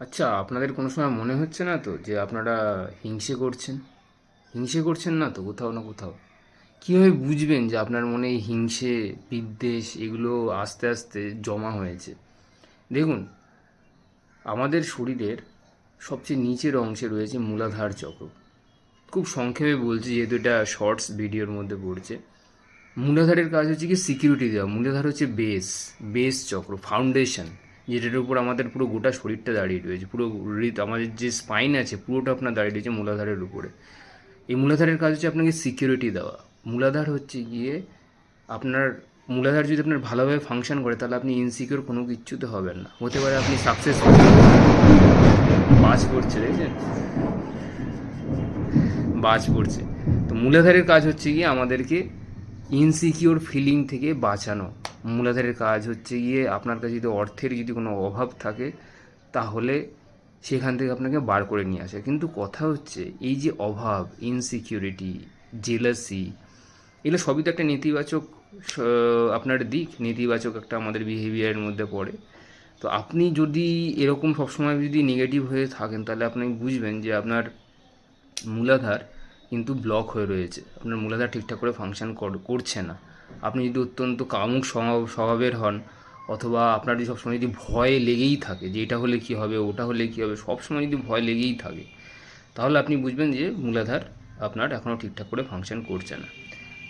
আচ্ছা আপনাদের কোনো সময় মনে হচ্ছে না তো যে আপনারা হিংসে করছেন? হিংসে করছেন না তো কোথাও না কোথাও? কীভাবে বুঝবেন যে আপনার মনে এই হিংসে, বিদ্বেষ এগুলো আস্তে আস্তে জমা হয়েছে? দেখুন, আমাদের শরীরের সবচেয়ে নিচের অংশে রয়েছে মূলাধার চক্র। খুব সংক্ষেপে বলছি, যেহেতু এটা শর্টস ভিডিওর মধ্যে পড়ছে। মূলাধারের কাজ হচ্ছে কি? সিকিউরিটি দেওয়া। মূলাধার হচ্ছে বেস বেস চক্র ফাউন্ডেশন যেটার উপর আমাদের পুরো গোটা শরীরটা দাঁড়িয়ে রয়েছে, পুরো হৃদ- আমাদের যে স্পাইন আছে, পুরোটা আপনার দাঁড়িয়ে রয়েছে মূলাধারের উপরে। এই মূলাধারের কাজ হচ্ছে আপনাকে সিকিউরিটি দেওয়া। মূলাধার হচ্ছে গিয়ে আপনার, মূলাধার যদি আপনার ভালোভাবে ফাংশন করে, তাহলে আপনি ইনসিকিউর কোনো কিচ্ছুতে হবেন না। হতে পারে আপনি সাকসেসফুল বাজ করছে দেখছেন? বাজ পড়ছে। তো মূলাধারের কাজ হচ্ছে গিয়ে আমাদেরকে ইনসিকিউর ফিলিং থেকে বাঁচানো। মূলাধারের কাজ হচ্ছে গিয়ে আপনার কাছে যদি অর্থের যদি কোনো অভাব থাকে, তাহলে সেখান থেকে আপনাকে বার করে নিয়ে আসে। কিন্তু কথা হচ্ছে, এই যে অভাব ইনসিকিউরিটি জেলাসি এগুলো সবই তো একটা নেতিবাচক আপনার দিক, নেতিবাচক একটা আমাদের বিহেভিয়ারের মধ্যে পড়ে। তো আপনি যদি এরকম সবসময় যদি নেগেটিভ হয়ে থাকেন, তাহলে আপনি বুঝবেন যে আপনার মূলাধার কিন্তু ব্লক হয়ে রয়েছে। আপনার মূলাধার ঠিকঠাক করে ফাংশন করছে না। আপনি যদি অত্যন্ত কামুক স্বভাব, স্বভাবের হন, অথবা আপনার যদি সবসময় যদি ভয় লেগেই থাকে যে এটা হলে কী হবে, ওটা হলে কী হবে, সবসময় যদি ভয় লেগেই থাকে, তাহলে আপনি বুঝবেন যে মূলাধার আপনার এখনও ঠিকঠাক করে ফাংশন করছে না।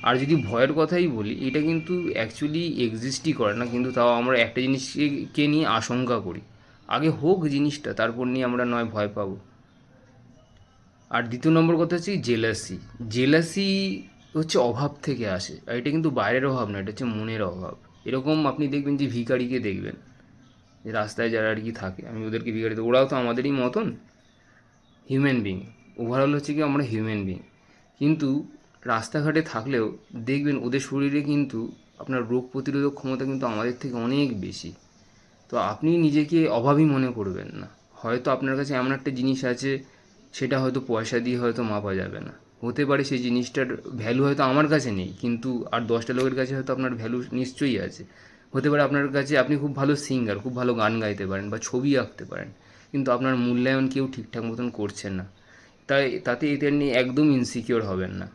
আর যদি ভয়ের কথাই বলি, এটা কিন্তু অ্যাকচুয়ালি এক্সিস্টই করে না, কিন্তু তাও আমরা একটা জিনিসকে নিয়ে আশঙ্কা করি। আগে হোক জিনিসটা, তারপর নিয়ে আমরা নয় ভয় পাবো। আর দ্বিতীয় নম্বর কথা হচ্ছে জেলাসি জেলাসি হচ্ছে অভাব থেকে আসে। আর এটা কিন্তু বাইরের অভাব না, এটা হচ্ছে মনের অভাব। এরকম আপনি দেখবেন যে ভিখারিকে দেখবেন, যে রাস্তায় যারা আর কি থাকে, আমি ওদেরকে ভিখারি তো, ওরাও তো আমাদেরই মতন হিউম্যান বিং ওভারঅল হচ্ছে কি আমরা হিউম্যান বিং কিন্তু রাস্তাঘাটে থাকলেও দেখবেন ওদের শরীরে কিন্তু আপনার রোগ প্রতিরোধক ক্ষমতা কিন্তু আমাদের থেকে অনেক বেশি। তো আপনি নিজেকে অভাবী মনে করবেন না। হয়তো আপনার কাছে এমন একটা জিনিস আছে, সেটা হয়তো পয়সা দিয়ে হয়তো মাপা যাবে না। হতে পারে সেই জিনিসটার ভ্যালু হয়তো আমার কাছে নেই, কিন্তু আর দশটা লোকের কাছে হয়তো আপনার ভ্যালু নিশ্চয়ই আছে। হতে পারে আপনার কাছে আপনি খুব ভালো সিঙ্গার খুব ভালো গান গাইতে পারেন বা ছবি আঁকতে পারেন, কিন্তু আপনার মূল্যায়ন কেউ ঠিকঠাক মতন করছেন না। তাই তাতে এদের নিয়ে একদম ইনসিকিওর হবেন না।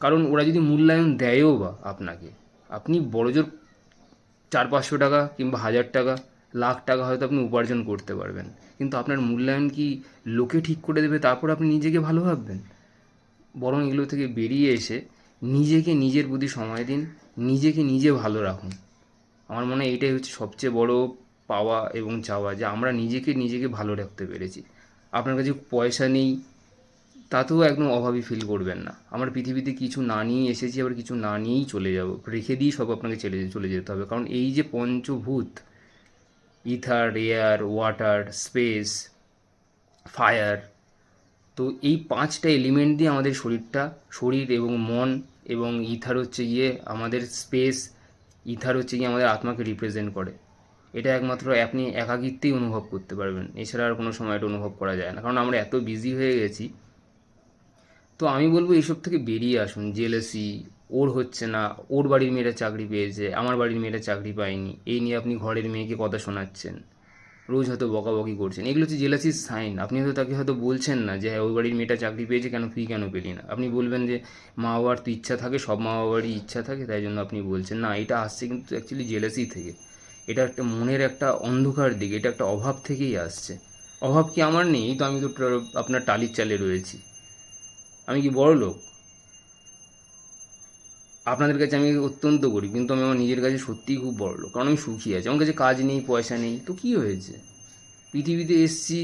কারণ ওরা যদি মূল্যায়ন দেয়ও বা আপনাকে, আপনি বড়জোর চার পাঁচশো টাকা কিংবা হাজার টাকা, লাখ টাকা হয়তো আপনি উপার্জন করতে পারবেন, কিন্তু আপনার মূল্যায়ন কি লোকে ঠিক করে দেবে, তারপর আপনি নিজেকে ভালো ভাববেন? বরং এগুলো থেকে বেরিয়ে এসে নিজেকে নিজের প্রতি সময় দিন, নিজেকে নিজে ভালো রাখুন। আমার মনে হয় এটাই হচ্ছে সবচেয়ে বড় পাওয়া এবং চাওয়া যে আমরা নিজেকে নিজেকে ভালো রাখতে পেরেছি। আপনার কাছে পয়সা নেই, তাতেও একদম অভাবী ফিল করবেন না। আমার পৃথিবীতে কিছু না নিয়েই এসেছি, আবার কিছু না নিয়েই চলে যাব। রেখে দিয়েই সব আপনাকে চলে চলে যেতে হবে। কারণ এই যে পঞ্চভূত, ether, air, water, space, fire তো এই পাঁচটা এলিমেন্ট দিয়ে আমাদের শরীরটা, শরীর এবং মন এবং ইথার হচ্ছে গিয়ে আমাদের স্পেস ইথার হচ্ছে গিয়ে আমাদের আত্মাকে রিপ্রেজেন্ট করে। এটা একমাত্র আপনি একাকিত্বেই অনুভব করতে পারবেন। এছাড়া আর কোনো সময় এটা অনুভব করা যায় না। কারণ আমরা এত বিজি হয়ে গেছি। তো আমি বলব এইসব থেকে বেরিয়ে আসুন। জেলেসি ওর হচ্ছে না, ওর বাড়ির মেয়েরা চাকরি পেয়েছে, আমার বাড়ির মেয়েরা চাকরি পায়নি, এই নিয়ে আপনি ঘরের মেয়েকে কথা শোনাচ্ছেন। রোজ হয়তো বকাবকি করছেন। এগুলো হচ্ছে জেলাসির সাইন আপনি হয়তো তাকে হয়তো বলছেন না যে হ্যাঁ ওই বাড়ির মেয়েটা চাকরি পেয়েছে কেন? তুই কেন পেলি না? আপনি বলবেন যে, মা বাবার তো ইচ্ছা থাকে, সব মা বাবারই ইচ্ছা থাকে, তাই জন্য আপনি বলছেন। না, এটা আসছে কিন্তু অ্যাকচুয়ালি জেলাসি থেকে। এটা একটা মনের একটা অন্ধকার দিক, এটা একটা অভাব থেকেই আসছে। অভাব কি আমার নেই? তো আমি তো আপনার টালির চালে রয়েছি। আমি কি বড় লোক আপনাদের কাছে আমি অত্যন্ত গরিব, কিন্তু আমি আমার নিজের কাছে সত্যিই খুব বড় লোক, কারণ আমি সুখী আছি। আমার কাছে কাজ নেই, পয়সা নেই, তো কী হয়েছে? পৃথিবীতে এসছি,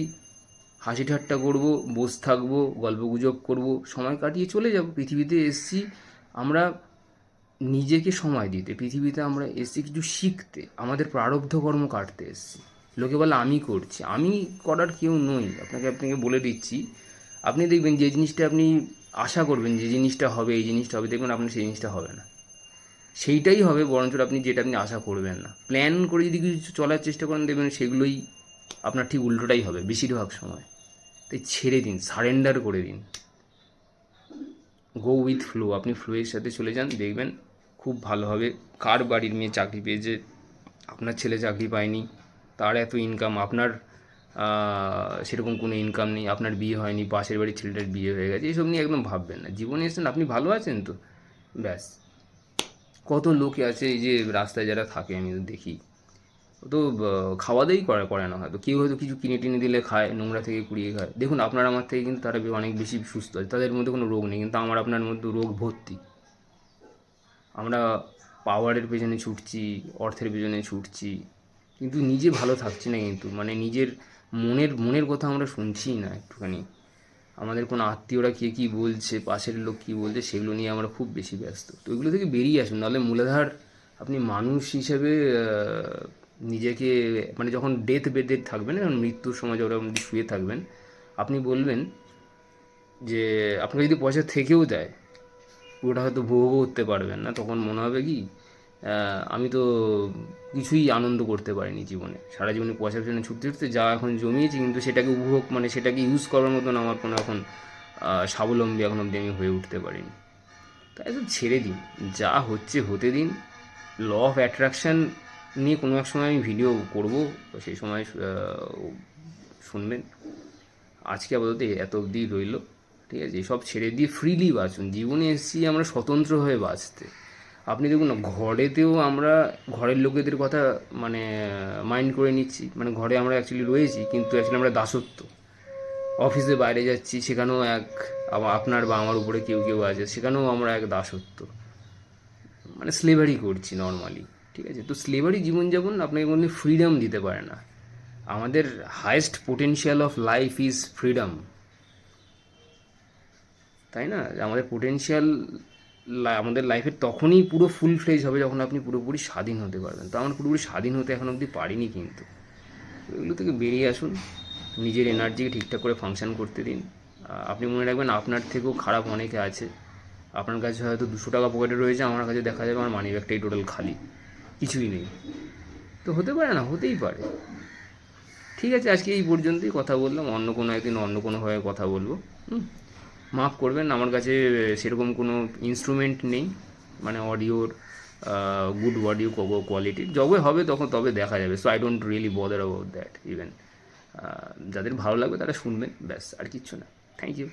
হাসি ঠাট্টা করব, বসে থাকব গল্প গুজব করব, সময় কাটিয়ে চলে যাব। পৃথিবীতে এসছি, আমরা নিজেকে সময় দিতে, পৃথিবীতে আমরা এসছি কিছু শিখতে, আমাদের প্রারব্ধ কর্ম কাটতে এসছি। লোকে বলে, আমি করছি। আমি করার কেউ নই। আপনাকে আপনাকে বলে দিচ্ছি, আপনি দেখবেন যে জিনিসটা আপনি আশা করবেন যে জিনিসটা হবে, এই জিনিসটা হবে দেখবেন আপনার সেই জিনিসটা হবে না। সেইটাই হবে, বরঞ্চ আপনি যেটা আপনি আশা করবেন না। প্ল্যান করে যদি কিছু চলার চেষ্টা করেন, দেখবেন সেগুলোই আপনার ঠিক উল্টোটাই হবে, বেশিরভাগ সময়। তাই ছেড়ে দিন সারেন্ডার করে দিন। গো উইথ ফ্লো আপনি ফ্লোয়ের সাথে চলে যান, দেখবেন খুব ভালোভাবে কার বাড়ির মেয়ে চাকরি পেয়েছে, আপনার ছেলে চাকরি পায়নি, তার এত ইনকাম আপনার সেরকম কোনো ইনকাম নেই, আপনার বিয়ে হয়নি, পাশের বাড়ির ছেলেটার বিয়ে হয়ে গেছে এইসব নিয়ে একদম ভাববেন না। জীবনে এসেছেন, আপনি ভালো আছেন তো? ব্যাস। কত লোকে আছে এই যে রাস্তায় যারা থাকে, আমি দেখি। তো খাওয়া দাওয়াই করে করে না হয়তো। কেউ হয়তো কিছু কিনে টিনে দিলে খায়, নোংরা থেকে কুড়িয়ে খায়। দেখুন, আপনার আমার থেকে কিন্তু তারা অনেক বেশি সুস্থ আছে, তাদের মধ্যে কোনো রোগ নেই, কিন্তু আমার আপনার মধ্যে রোগ ভর্তি। আমরা পাওয়ারের পেছনে ছুটছি, অর্থের পেছনে ছুটছি, কিন্তু নিজে ভালো থাকছি না কিন্তু। মানে নিজের মনের মনের কথা আমরা শুনছি না একটুখানি। আমাদের কোনো আত্মীয়রা কে কী বলছে, পাশের লোক কী বলছে, সেগুলো নিয়ে আমরা খুব বেশি ব্যস্ত। তো ওইগুলো থেকে বেরিয়ে আসুন, নাহলে মূলাধার আপনি মানুষ হিসেবে নিজেকে মানে যখন ডেথ বেডে থাকবেন মৃত্যুর সময় যখন আপনি শুয়ে থাকবেন, আপনি বলবেন যে, আপনাকে যদি পয়সা থেকেও দেয় পুরোটা হয়তো ভোগও করতে পারবেন না। তখন মনে হবে কি আমি তো কিছুই আনন্দ করতে পারিনি জীবনে। সারা জীবনে পয়সা পেছনে ছুটতে ছুটতে যা এখন জমিয়েছি, কিন্তু সেটাকে উপভোগ মানে সেটাকে ইউজ করার মতন আমার কোনো এখন স্বাবলম্বী এখন অবধি আমি হয়ে উঠতে পারিনি। তাই তো ছেড়ে দিন। যা হচ্ছে হতে দিন। ল অফ অ্যাট্রাকশান নিয়ে কোনো এক সময় আমি ভিডিও করব সেই সময় শুনবেন। আজকে আপাতত এত অবধি রইল, ঠিক আছে? এসব ছেড়ে দিয়ে ফ্রিলি বাঁচুন। জীবনে এসেছি আমরা স্বতন্ত্র হয়ে বাঁচতে। আপনি দেখুন না, ঘরেতেও আমরা, ঘরের লোকেদের কথা মানে মাইন্ড করে নিচ্ছি। মানে ঘরে আমরা অ্যাকচুয়ালি রয়েছি, কিন্তু অ্যাকচুয়ালি আমরা দাসত্ব। অফিসে বাইরে যাচ্ছি, সেখানেও এক আপনার বা আমার উপরে কেউ কেউ আছে, সেখানেও আমরা এক দাসত্ব। মানে স্লেভারি করছি নর্মালি ঠিক আছে? তো স্লেভারি জীবনযাপন আপনাকে কোনো ফ্রিডম দিতে পারে না। আমাদের highest potential of life is freedom তাই না? আমাদের পোটেনশিয়াল আমাদের লাইফের তখনই পুরো ফুল ফ্লেজ হবে যখন আপনি পুরোপুরি স্বাধীন হতে পারবেন। তো আমরা পুরোপুরি স্বাধীন হতে এখন অবধি পারিনি কিন্তু। এগুলো থেকে বেরিয়ে আসুন, নিজের এনার্জিকে ঠিকঠাক করে ফাংশন করতে দিন। আপনি মনে রাখবেন আপনার থেকেও খারাপ অনেকে আছে। আপনার কাছে হয়তো দুশো টাকা পকেটে রয়েছে, আমার কাছে দেখা যাবে আমার মানি ব্যাগটাই টোটাল খালি। কিছুই নেই। তো হতে পারে না, হতেই পারে। ঠিক আছে, আজকে এই পর্যন্তই কথা বললাম। অন্য কোনো একদিন অন্য কোনোভাবে কথা বলব। হুম। মাফ করবেন, আমার কাছে সেরকম কোনো ইনস্ট্রুমেন্ট নেই মানে অডিওর গুড অডিও কোয়ালিটির যবে হবে তখন তবে দেখা যাবে so I don't really bother about that even যাদের ভালো লাগবে তারা শুনবেন, ব্যাস, আর কিচ্ছু না। Thank you